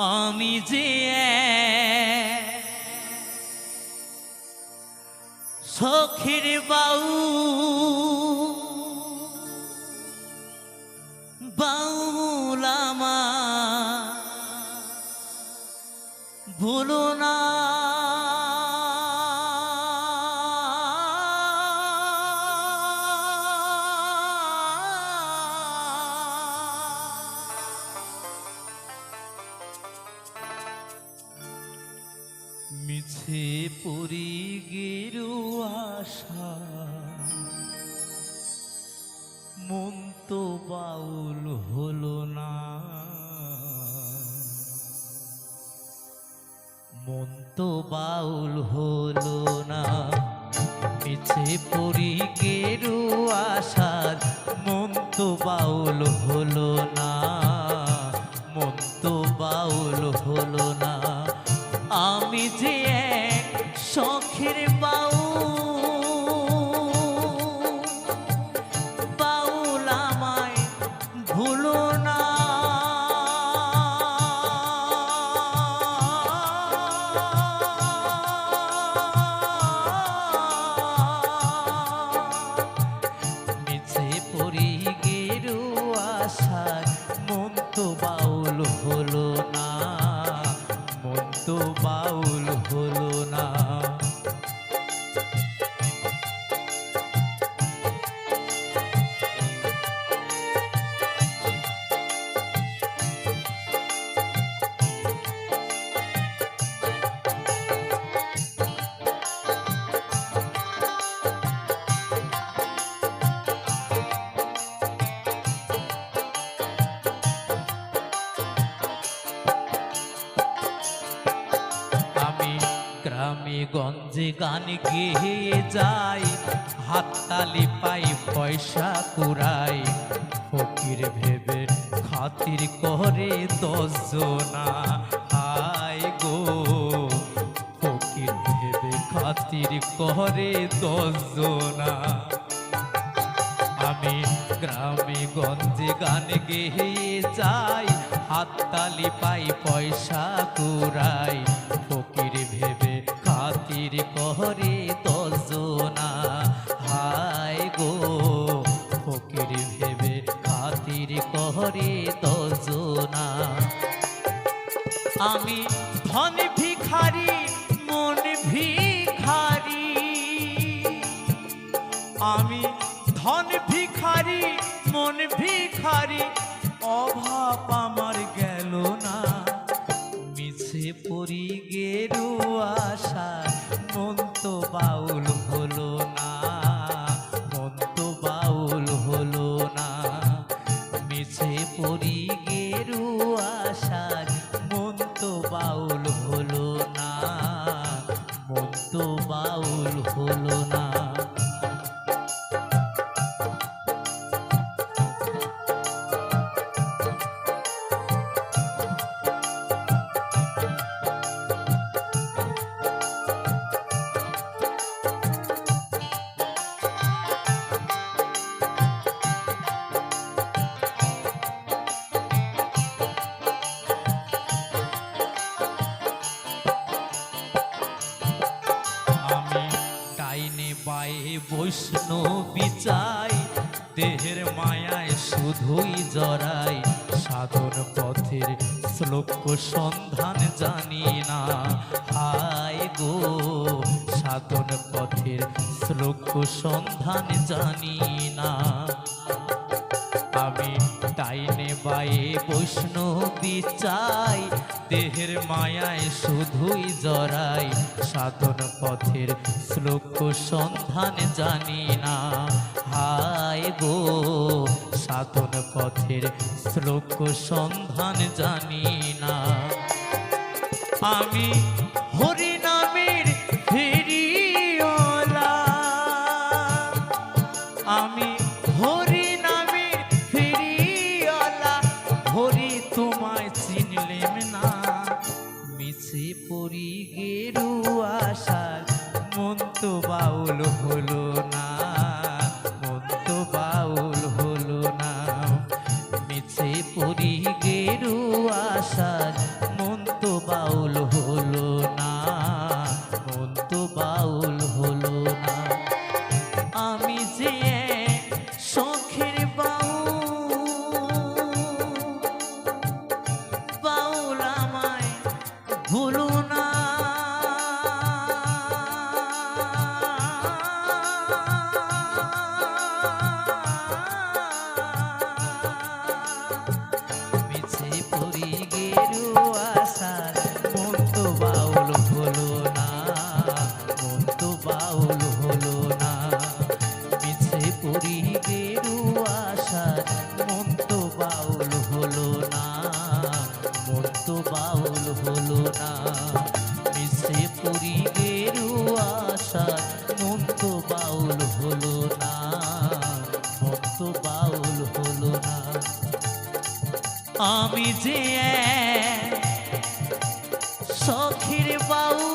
আমি যে সখীর বাউ বাউলামা ভুলো মিছে পরি গেরু আশা। মন তো বাউল হলো না। মন তো বাউল হলো না। মিছে পরি গেরু আশার। মন তো বাউল হলো না। মন তো বাউল হলো না। আমি যে শখের বাউ গ্রামে গঞ্জে গান গেয়ে যাই, হাততালি পাই, পয়সা কুড়াই। ফকির ভেবে খাতির করে দশজনা, হায় গো। ফকির ভেবে খাতির করে দশজনা। আমি গ্রামে গঞ্জে গান গেয়ে যাই, হাততালি পাই, পয়সা কুড়াই। ফকির ভেবে খাতির করে দশজনা হায় গো, ফকির ভেবে খাতির করে দশজনা আমি ধন ভিখারি, মন ভিখারি। আমি ধন ভিখারি, মন ভিখারি, অভাব আমার গেল না। মিছে পরি গেরু আশা, মন তো বাউল হলো না, মন তো বাউল হলো না। মেছে পরি গেরু আশা, মন তো বাউল হলো না, মন তো বাউল হলো বায়ে বিচাই, দেহের মায়ায় শুধুই জড়াই, সাধন পথের শ্লোক সন্ধান জানি না। হায় গো, সাধন পথের শ্লোক সন্ধান জানি না। বৈষ্ণবী চাই, দেহের মায়ায় শুধুই জড়াই, সাধন পথের শ্লোক সন্ধান জানি না। হায় গো, সাধন পথের শ্লোক সন্ধান জানি না। আমি হরি মিছে পরি গেরু আশার মন তো বাউল হলো না মন তো বাউল হলো না। মিছে পরি গেরু আশার আমি যে সখীর বাউ